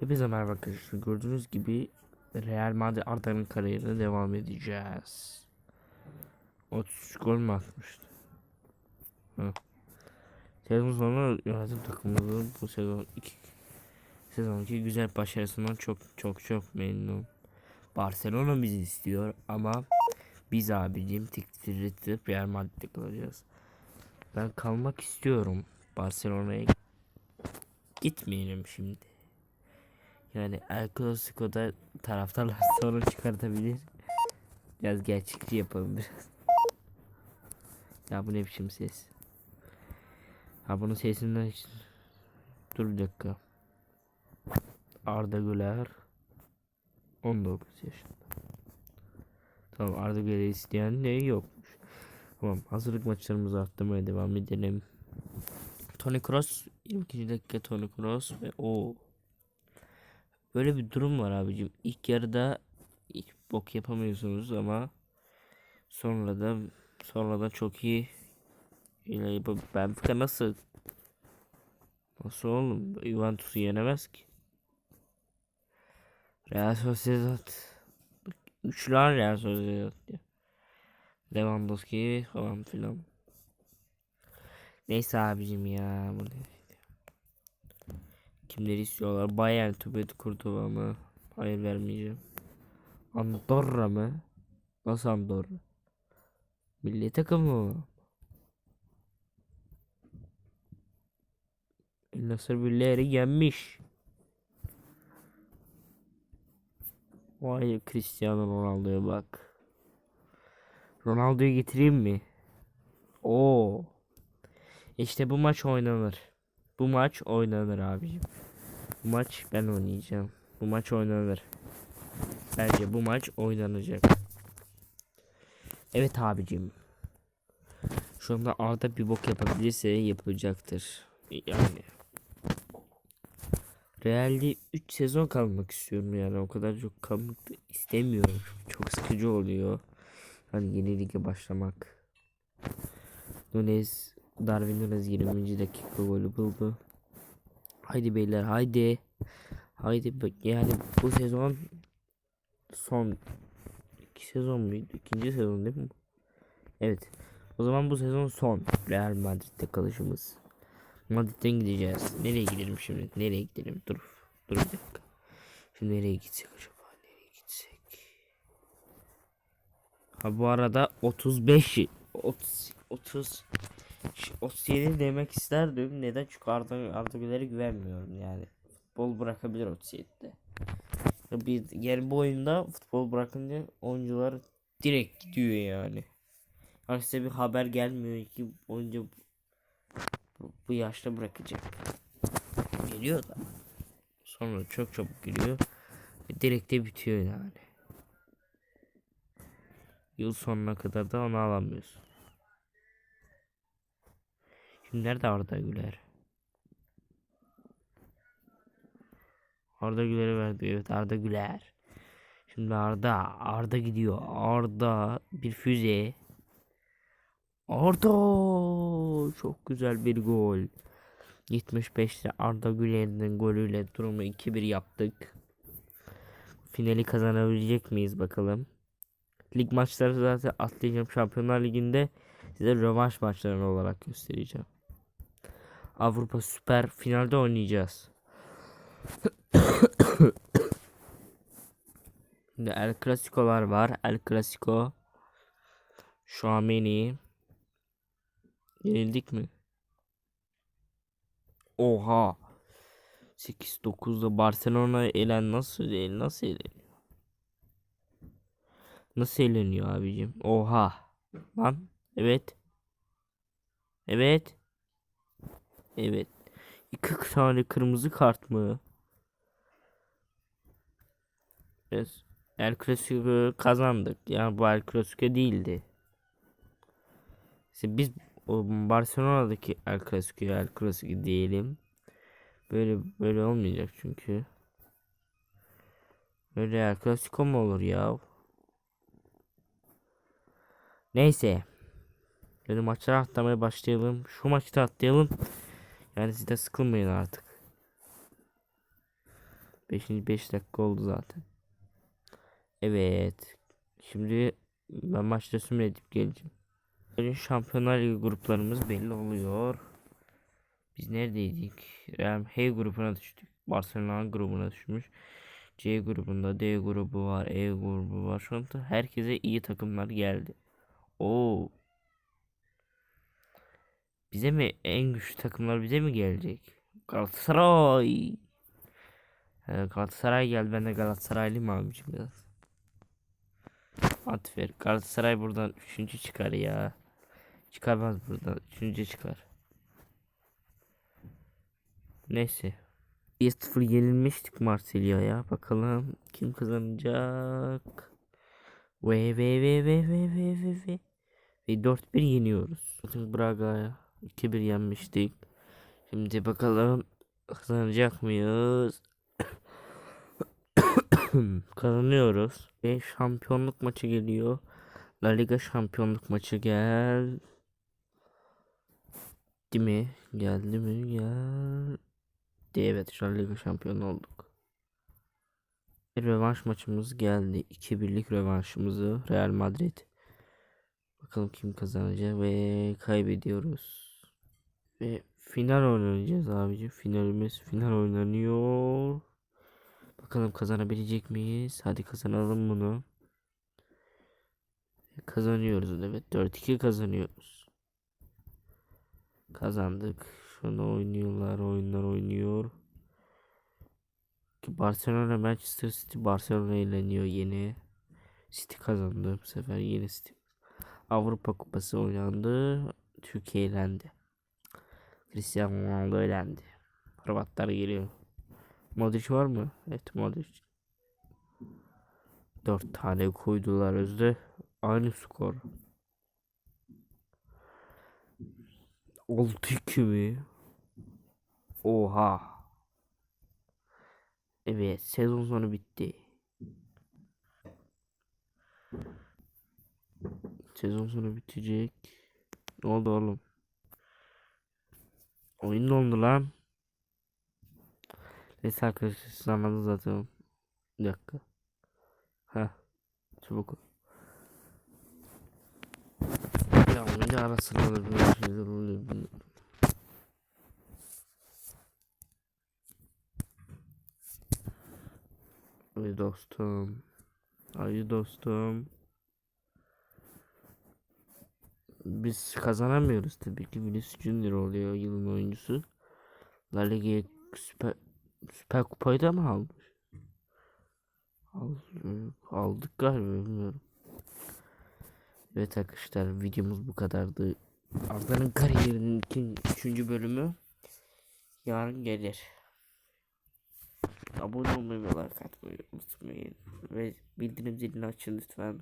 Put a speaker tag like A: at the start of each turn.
A: Hepinize merhaba arkadaşlar. Gördüğünüz gibi Real Madrid Arda'nın kariyerine devam edeceğiz. 33 gol mü atmıştı? Hı. Sezon sonu yönetim takımımızın bu sezon iki sezonki güzel başarısından çok çok çok memnun. Barcelona bizi istiyor ama biz abicim tiktirtip Real Madrid'de kalacağız. Ben kalmak istiyorum. Barcelona'ya gitmeyelim şimdi. Yani El Clasico'da taraftarlar sorun çıkartabilir. Biraz gerçekçi yapalım biraz. Ya bu ne biçim ses? Ha bunun sesinden hiç... Dur bir dakika. Arda Güler 19 yaşında. Tamam Arda Güler'i isteyen ne yokmuş. Tamam hazırlık maçlarımızı arttırmaya devam edelim. Toni Kroos 22. dakika Toni Kroos ve o Böyle bir durum var abicim. İlk yarıda ilk bok yapamıyorsunuz ama sonra da sonra da çok iyi ile yapıp Benfica nasıl nasıl oğlum Juventus'u yenemez ki. Real Sociedad üçler Real Sociedad ya. Lewandowski falan filan. Neyse abicim ya. Bu ne? Kimleri istiyorlar? Bayern Tübet kurdu ama hayır vermeyeceğim. Andorra mı? Nasıl Andorra? Milli takım mı? Nasır birileri yenmiş. Vay Cristiano Ronaldo'ya bak. Ronaldo'yu getireyim mi? Oo. İşte bu maç oynanır. Bu maç oynanır abicim. Bu maç ben oynayacağım. Bu maç oynanır. Bence bu maç oynanacak. Evet abicim. Şu anda Arda bir bok yapabilirse yapılacaktır. Yani. Real'de 3 sezon kalmak istiyorum yani o kadar çok kalmak istemiyorum. Çok sıkıcı oluyor. Hani yeni lige başlamak. Nunez Darwin Nunez 20. dakika golü buldu. Haydi beyler haydi. Haydi yani bu sezon son iki sezon muydu? İkinci sezon değil mi? Evet. O zaman bu sezon son Real Madrid'de kalışımız. Madrid'den gideceğiz. Nereye gidelim şimdi? Nereye gidelim? Dur. Dur bir dakika. Şimdi nereye gitsek acaba? Nereye gitsek? Ha bu arada 35 30 30 37 demek isterdim. Neden? Çünkü Arda, Arda Güler'e güvenmiyorum yani. Futbol bırakabilir 37'de. Bir yani bu oyunda futbol bırakınca oyuncular direkt gidiyor yani. Yani size bir haber gelmiyor ki oyuncu bu, bu yaşta bırakacak. Geliyor da. Sonra çok çabuk geliyor. Ve direkt de bitiyor yani. Yıl sonuna kadar da onu alamıyorsun. Nerede Arda Güler? Arda Güler'i verdi. Evet Arda Güler. Şimdi Arda. Arda gidiyor. Arda bir füze. Arda çok güzel bir gol. 75'te Arda Güler'in golüyle durumu 2-1 yaptık. Finali kazanabilecek miyiz bakalım. Lig maçları zaten atlayacağım. Şampiyonlar Ligi'nde size rövanş maçlarını olarak göstereceğim. Avrupa Süper finalde oynayacağız. Şimdi El Clasico'lar var. El Clasico. Şuameni. Yenildik mi? Oha. 8-9'da Barcelona elen nasıl el nasıl eleniyor? Nasıl eleniyor abicim? Oha. Lan evet. Evet. Evet. 40 tane kırmızı kart mı? Evet. El Clasico kazandık. Yani bu El Clasico değildi. İşte biz Barcelona'daki El Clasico'ya El Clasico diyelim. Böyle böyle olmayacak çünkü. Böyle El Clasico mu olur ya? Neyse. Böyle maçları atlamaya başlayalım. Şu maçta atlayalım. Yani siz de sıkılmayın artık. 5. 5 dakika oldu zaten. Evet. Şimdi ben maçta edip geleceğim. Bugün Şampiyonlar Ligi gruplarımız belli oluyor. Biz neredeydik? Real H grubuna düştük. Barcelona grubuna düşmüş. C grubunda D grubu var, E grubu var. Şu anda herkese iyi takımlar geldi. Oo. Bize mi en güçlü takımlar bize mi gelecek? Galatasaray. Ee, Galatasaray geldi. Ben de Galatasaraylıyım abicim biraz. At ver. Galatasaray buradan 3. çıkar ya. Çıkamaz buradan. 3. çıkar. Neyse. 1-0 yenilmiştik Marsilya'ya. Bakalım kim kazanacak. Ve ve ve ve ve ve ve ve. Ve 4-1 yeniyoruz. Braga'ya 2-1 yenmiştik. Şimdi bakalım kazanacak mıyız? Kazanıyoruz. Ve şampiyonluk maçı geliyor. La Liga şampiyonluk maçı gel. Değil mi? Geldi mi? Gel. Evet an Liga şampiyonu olduk. Bir maçımız geldi. 2-1'lik rövanşımızı Real Madrid. Bakalım kim kazanacak ve kaybediyoruz. Ve final oynayacağız abici. Finalimiz final oynanıyor. Bakalım kazanabilecek miyiz? Hadi kazanalım bunu. Kazanıyoruz evet. 4-2 kazanıyoruz. Kazandık. Şunu oynuyorlar, oyunlar oynuyor. Barcelona Manchester City Barcelona eğleniyor yeni. City kazandı bu sefer yeni City. Avrupa Kupası oynandı. Türkiye elendi. Cristiano Ronaldo elendi. Hırvatlar geliyor. Modric var mı? Evet Modric. Dört tane koydular özde. Aynı skor. 6-2 mi? Oha. Evet sezon sonu bitti. Sezon sonu bitecek. Ne oldu oğlum? Oyun dondu lan. Neyse arkadaşlar anladınız zaten. Bir dakika. Heh. Çabuk. Ya oyunda ara sıra da böyle şeyler oluyor. Ay dostum. Ay dostum. Biz kazanamıyoruz tabii ki. Vinicius Junior oluyor yılın oyuncusu. La Liga'ya süper, süper kupayı da mı almış? Al- aldık galiba bilmiyorum. Evet arkadaşlar videomuz bu kadardı. Arda'nın kariyerinin ikinci, üçüncü bölümü yarın gelir. Abone olmayı ve like atmayı unutmayın. Ve bildirim zilini açın lütfen.